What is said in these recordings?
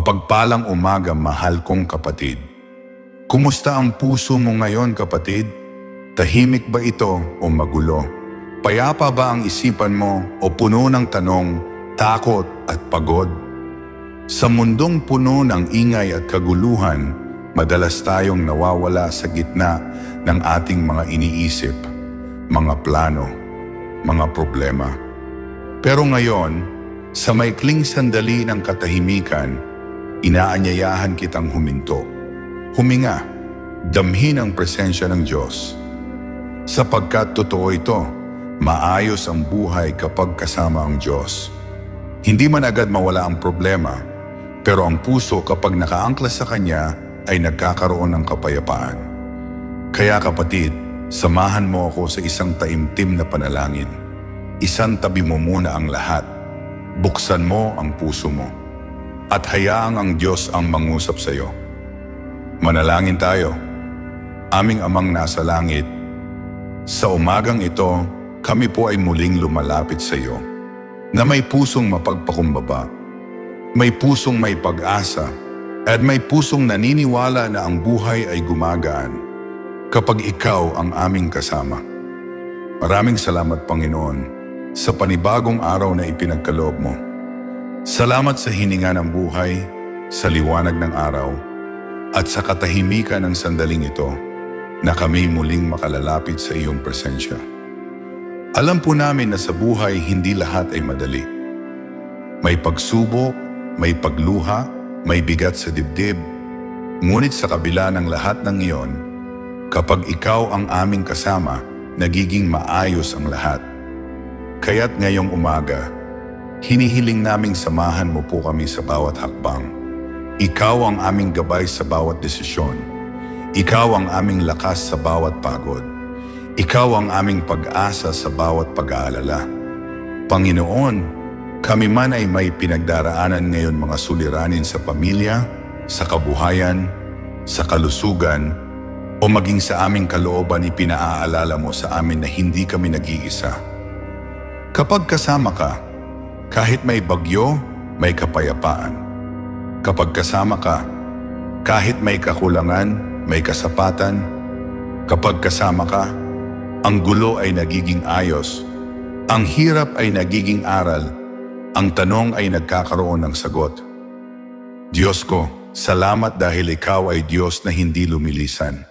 Mapagpalang umaga, mahal kong kapatid. Kumusta ang puso mo ngayon, kapatid? Tahimik ba ito o magulo? Payapa ba ang isipan mo o puno ng tanong, takot at pagod? Sa mundong puno ng ingay at kaguluhan, madalas tayong nawawala sa gitna ng ating mga iniisip, mga plano, mga problema. Pero ngayon, sa maikling sandali ng katahimikan, inaanyayahan kitang huminto. Huminga, damhin ang presensya ng Diyos. Sapagkat totoo ito, maayos ang buhay kapag kasama ang Diyos. Hindi man agad mawala ang problema, pero ang puso kapag nakaangkla sa Kanya ay nagkakaroon ng kapayapaan. Kaya kapatid, samahan mo ako sa isang taimtim na panalangin. Isang tabi mo muna ang lahat. Buksan mo ang puso mo. At hayaang ang Diyos ang mangusap sa iyo. Manalangin tayo. Aming amang nasa langit, sa umagang ito, kami po ay muling lumalapit sa iyo na may pusong mapagpakumbaba, may pusong may pag-asa, at may pusong naniniwala na ang buhay ay gumagaan kapag ikaw ang aming kasama. Maraming salamat Panginoon sa panibagong araw na ipinagkaloob mo. Salamat sa hininga ng buhay, sa liwanag ng araw, at sa katahimikan ng sandaling ito na kami muling makalalapit sa iyong presensya. Alam po namin na sa buhay hindi lahat ay madali. May pagsubok, may pagluha, may bigat sa dibdib. Ngunit sa kabila ng lahat ng iyon, kapag ikaw ang aming kasama, nagiging maayos ang lahat. Kaya't ngayong umaga, hinihiling naming samahan mo po kami sa bawat hakbang. Ikaw ang aming gabay sa bawat desisyon. Ikaw ang aming lakas sa bawat pagod. Ikaw ang aming pag-asa sa bawat pag-aalala. Panginoon, kami man ay may pinagdaraanan ngayon mga suliranin sa pamilya, sa kabuhayan, sa kalusugan, o maging sa aming kalooban ipinaaalala mo sa amin na hindi kami nag-iisa. Kapag kasama ka, kahit may bagyo, may kapayapaan. Kapag kasama ka, kahit may kakulangan, may kasapatan. Kapag kasama ka, ang gulo ay nagiging ayos. Ang hirap ay nagiging aral. Ang tanong ay nagkakaroon ng sagot. Diyos ko, salamat dahil ikaw ay Diyos na hindi lumilisan.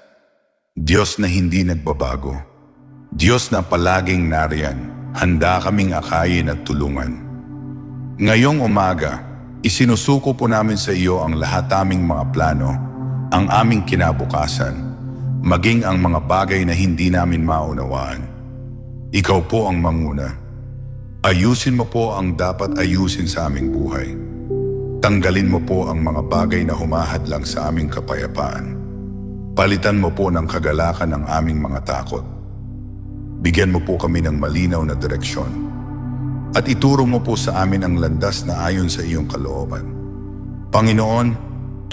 Diyos na hindi nagbabago. Diyos na palaging nariyan, handa kaming akayin at tulungan. Ngayong umaga, isinusuko po namin sa iyo ang lahat aming mga plano, ang aming kinabukasan, maging ang mga bagay na hindi namin maunawaan. Ikaw po ang manguna. Ayusin mo po ang dapat ayusin sa aming buhay. Tanggalin mo po ang mga bagay na humahadlang sa aming kapayapaan. Palitan mo po ng kagalakan ang aming mga takot. Bigyan mo po kami ng malinaw na direksyon. At ituro mo po sa amin ang landas na ayon sa iyong kalooban. Panginoon,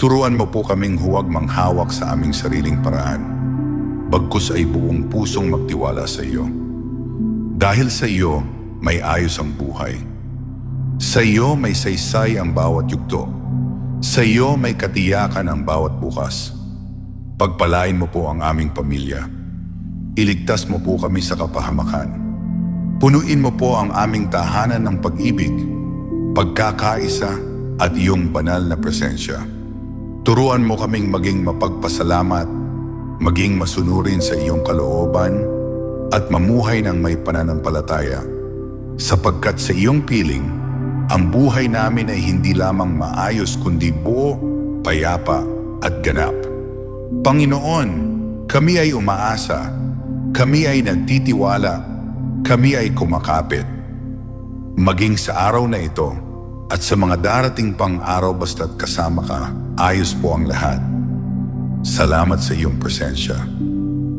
turuan mo po kaming huwag manghawak sa aming sariling paraan. Bagkus ay buong pusong magtiwala sa iyo. Dahil sa iyo, may ayos ang buhay. Sa iyo may saysay ang bawat yugto. Sa iyo may katiyakan ang bawat bukas. Pagpalain mo po ang aming pamilya. Iligtas mo po kami sa kapahamakan. Punuin mo po ang aming tahanan ng pag-ibig, pagkakaisa at iyong banal na presensya. Turuan mo kaming maging mapagpasalamat, maging masunurin sa iyong kalooban at mamuhay ng may pananampalataya. Sapagkat sa iyong piling, ang buhay namin ay hindi lamang maayos kundi buo, payapa at ganap. Panginoon, kami ay umaasa, kami ay nagtitiwala, kami ay kumakapit. Maging sa araw na ito at sa mga darating pang araw basta't kasama ka, ayos po ang lahat. Salamat sa iyong presensya.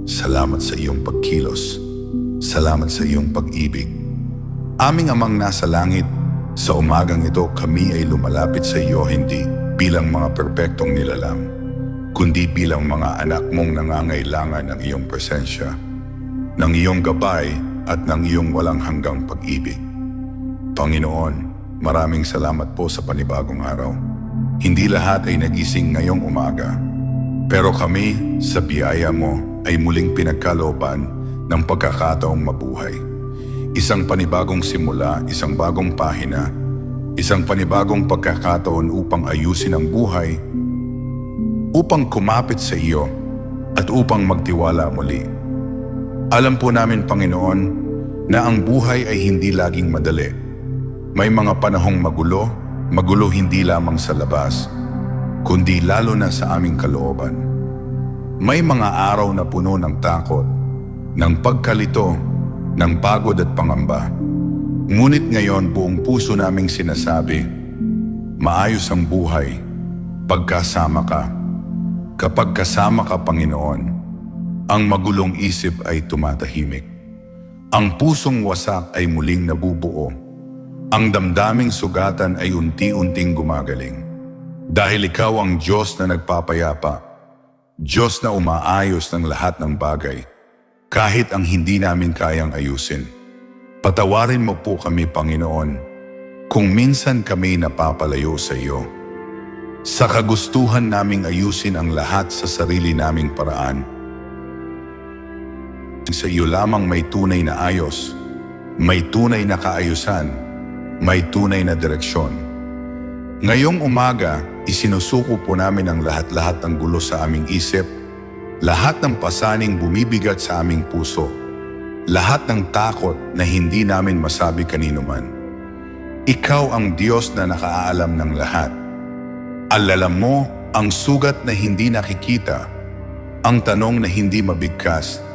Salamat sa iyong pagkilos. Salamat sa iyong pag-ibig. Aming amang nasa langit, sa umagang ito kami ay lumalapit sa iyo hindi bilang mga perpektong nilalang, kundi bilang mga anak mong nangangailangan ng iyong presensya, ng iyong gabay at ng iyong walang hanggang pag-ibig. Panginoon, maraming salamat po sa panibagong araw. Hindi lahat ay nagising ngayong umaga. Pero kami, sa biyaya mo, ay muling pinagkalooban ng pagkakataong mabuhay. Isang panibagong simula, isang bagong pahina, isang panibagong pagkakataon upang ayusin ang buhay, upang kumapit sa iyo, at upang magtiwala muli. Alam po namin, Panginoon, na ang buhay ay hindi laging madali. May mga panahong magulo, magulo hindi lamang sa labas, kundi lalo na sa aming kalooban. May mga araw na puno ng takot, ng pagkalito, ng pagod at pangamba. Ngunit ngayon buong puso naming sinasabi, maayos ang buhay pagkasama ka. Kapag kasama ka, Panginoon, ang magulong isip ay tumatahimik. Ang pusong wasak ay muling nabubuo. Ang damdaming sugatan ay unti-unting gumagaling. Dahil ikaw ang Diyos na nagpapayapa, Diyos na umaayos ng lahat ng bagay, kahit ang hindi namin kayang ayusin. Patawarin mo po kami, Panginoon, kung minsan kami napapalayo sa iyo. Sa kagustuhan naming ayusin ang lahat sa sarili naming paraan. Sa iyo lamang may tunay na ayos, may tunay na kaayusan, may tunay na direksyon. Ngayong umaga, isinusuko po namin ang lahat-lahat ng gulo sa aming isip, lahat ng pasaning bumibigat sa aming puso, lahat ng takot na hindi namin masabi kanino man. Ikaw ang Diyos na nakaalam ng lahat. Alalam mo ang sugat na hindi nakikita, ang tanong na hindi mabigkas,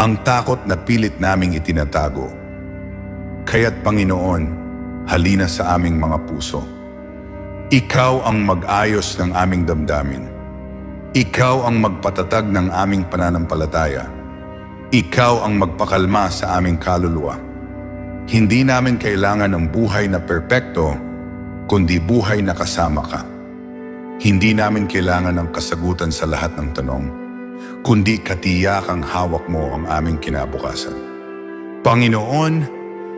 ang takot na pilit naming itinatago. Kaya't Panginoon, halina sa aming mga puso. Ikaw ang mag-ayos ng aming damdamin. Ikaw ang magpatatag ng aming pananampalataya. Ikaw ang magpakalma sa aming kaluluwa. Hindi namin kailangan ng buhay na perpekto, kundi buhay na kasama ka. Hindi namin kailangan ng kasagutan sa lahat ng tanong, kundi katiyakang hawak mo ang aming kinabukasan. Panginoon,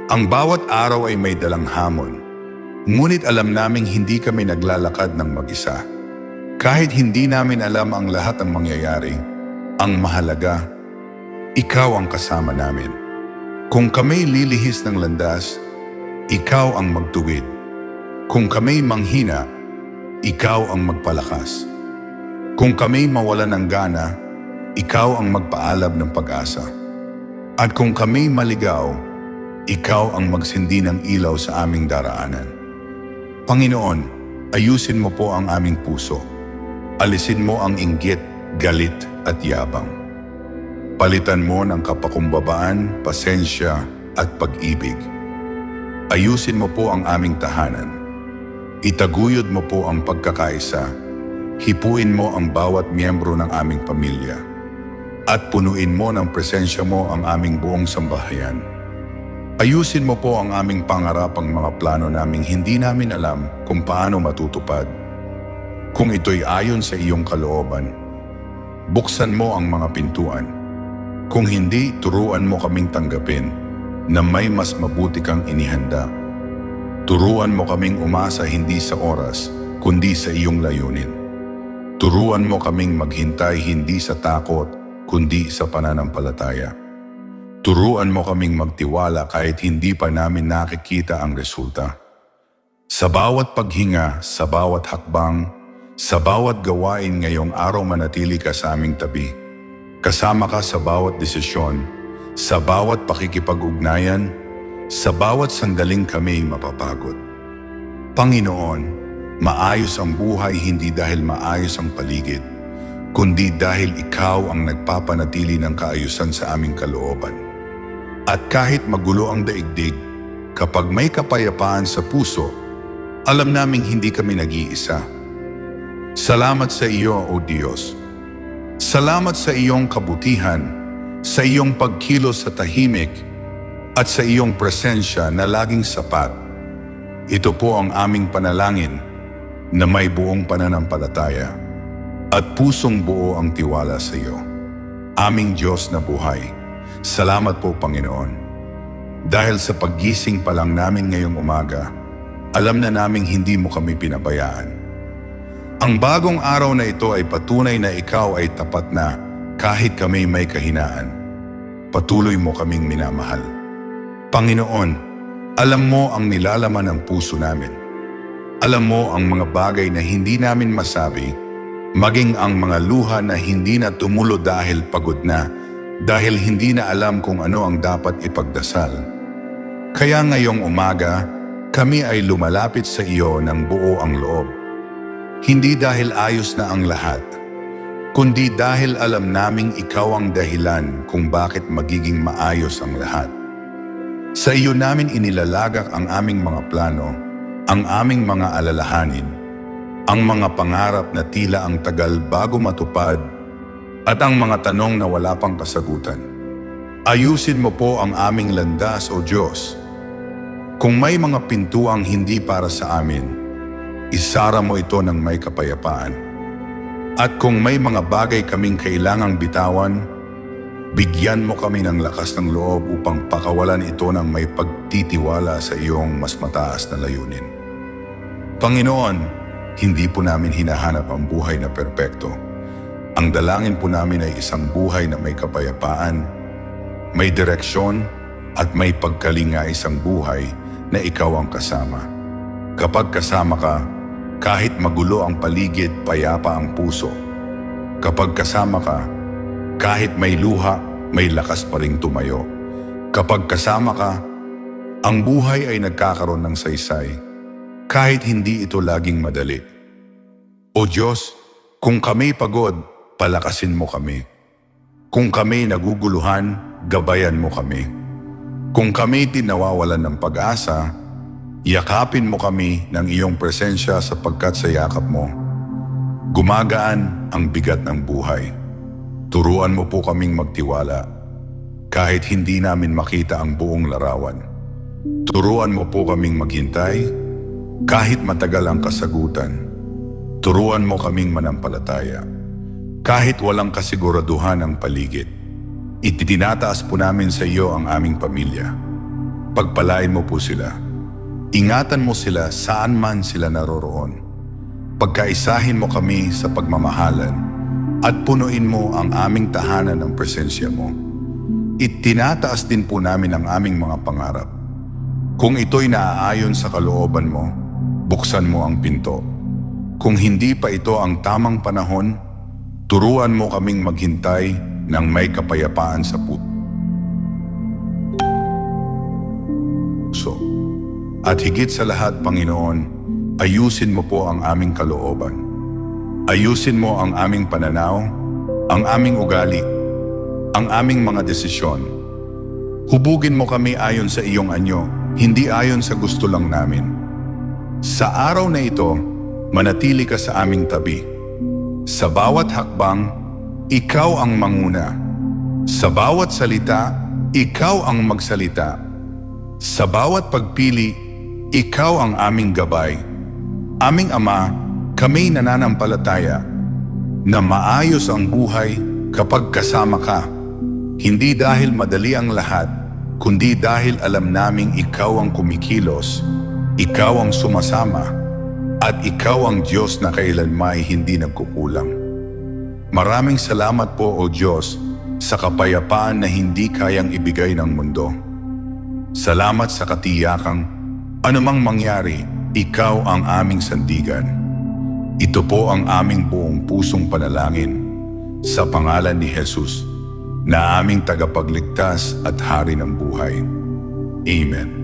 ang bawat araw ay may dalang hamon, ngunit alam naming hindi kami naglalakad ng mag-isa. Kahit hindi namin alam ang lahat ng mangyayari, ang mahalaga, ikaw ang kasama namin. Kung kami lilihis ng landas, ikaw ang magtuwid. Kung kami manghina, ikaw ang magpalakas. Kung kami mawala ng gana, ikaw ang magpaalab ng pag-asa. At kung kami maligaw, ikaw ang magsindi ng ilaw sa aming daraanan. Panginoon, ayusin mo po ang aming puso. Alisin mo ang inggit, galit at yabang. Palitan mo ng kapakumbabaan, pasensya at pag-ibig. Ayusin mo po ang aming tahanan. Itaguyod mo po ang pagkakaisa. Hipuin mo ang bawat miyembro ng aming pamilya. At punuin mo ng presensya mo ang aming buong sambahayan. Ayusin mo po ang aming pangarapang mga plano naming hindi namin alam kung paano matutupad. Kung ito'y ayon sa iyong kalooban, buksan mo ang mga pintuan. Kung hindi, turuan mo kaming tanggapin na may mas mabuti kang inihanda. Turuan mo kaming umasa hindi sa oras, kundi sa iyong layunin. Turuan mo kaming maghintay hindi sa takot, kundi sa pananampalataya. Turuan mo kaming magtiwala kahit hindi pa namin nakikita ang resulta. Sa bawat paghinga, sa bawat hakbang, sa bawat gawain ngayong araw manatili ka sa aming tabi. Kasama ka sa bawat desisyon, sa bawat pakikipag-ugnayan, sa bawat sandaling kami mapapagod. Panginoon, maayos ang buhay hindi dahil maayos ang paligid, kundi dahil ikaw ang nagpapanatili ng kaayusan sa aming kalooban. At kahit magulo ang daigdig, kapag may kapayapaan sa puso, alam naming hindi kami nag-iisa. Salamat sa iyo, O Diyos. Salamat sa iyong kabutihan, sa iyong pagkilos sa tahimik, at sa iyong presensya na laging sapat. Ito po ang aming panalangin na may buong pananampalataya at pusong buo ang tiwala sa iyo. Aming Diyos na buhay. Salamat po, Panginoon. Dahil sa paggising pa lang namin ngayong umaga, alam na naming hindi mo kami pinabayaan. Ang bagong araw na ito ay patunay na ikaw ay tapat na kahit kami may kahinaan. Patuloy mo kaming minamahal. Panginoon, alam mo ang nilalaman ng puso namin. Alam mo ang mga bagay na hindi namin masabi, maging ang mga luha na hindi na tumulo dahil pagod na, dahil hindi na alam kung ano ang dapat ipagdasal. Kaya ngayong umaga, kami ay lumalapit sa iyo ng buo ang loob. Hindi dahil ayos na ang lahat, kundi dahil alam naming ikaw ang dahilan kung bakit magiging maayos ang lahat. Sa iyo namin inilalagak ang aming mga plano, ang aming mga alalahanin, ang mga pangarap na tila ang tagal bago matupad, at ang mga tanong na wala pang kasagutan. Ayusin mo po ang aming landas o Diyos. Kung may mga pintuang hindi para sa amin, isara mo ito ng may kapayapaan. At kung may mga bagay kaming kailangang bitawan, bigyan mo kami ng lakas ng loob upang pakawalan ito ng may pagtitiwala sa iyong mas mataas na layunin. Panginoon, hindi po namin hinahanap ang buhay na perpekto. Ang dalangin po namin ay isang buhay na may kapayapaan, may direksyon, at may pagkalinga isang buhay na ikaw ang kasama. Kapag kasama ka, kahit magulo ang paligid, payapa ang puso. Kapag kasama ka, kahit may luha, may lakas pa ring tumayo. Kapag kasama ka, ang buhay ay nagkakaroon ng saysay, kahit hindi ito laging madali. O Diyos, kung kami pagod, palakasin mo kami. Kung kami naguguluhan, gabayan mo kami. Kung kami tinawawalan ng pag-asa, yakapin mo kami ng iyong presensya sapagkat sa yakap mo. Gumagaan ang bigat ng buhay. Turuan mo po kaming magtiwala kahit hindi namin makita ang buong larawan. Turuan mo po kaming maghintay kahit matagal ang kasagutan. Turuan mo kaming manampalataya kahit walang kasiguraduhan ang paligid. Ititinataas po namin sa iyo ang aming pamilya. Pagpalain mo po sila. Ingatan mo sila saan man sila naroroon. Pagkaisahin mo kami sa pagmamahalan at punuin mo ang aming tahanan ng presensya mo. Itinataas din po namin ang aming mga pangarap. Kung ito'y naaayon sa kalooban mo, buksan mo ang pinto. Kung hindi pa ito ang tamang panahon, turuan mo kaming maghintay ng may kapayapaan sa puso. At higit sa lahat, Panginoon, ayusin mo po ang aming kalooban. Ayusin mo ang aming pananaw, ang aming ugali, ang aming mga desisyon. Hubugin mo kami ayon sa iyong anyo, hindi ayon sa gusto lang namin. Sa araw na ito, manatili ka sa aming tabi. Sa bawat hakbang, ikaw ang manguna. Sa bawat salita, ikaw ang magsalita. Sa bawat pagpili, ikaw ang aming gabay. Aming Ama, kami nananampalataya na maayos ang buhay kapag kasama ka. Hindi dahil madali ang lahat, kundi dahil alam naming ikaw ang kumikilos, ikaw ang sumasama, at ikaw ang Diyos na kailanmay hindi nagkukulang. Maraming salamat po o Diyos sa kapayapaan na hindi kayang ibigay ng mundo. Salamat sa katiyakang anumang mangyari, ikaw ang aming sandigan. Ito po ang aming buong pusong panalangin sa pangalan ni Jesus na aming tagapagligtas at hari ng buhay. Amen.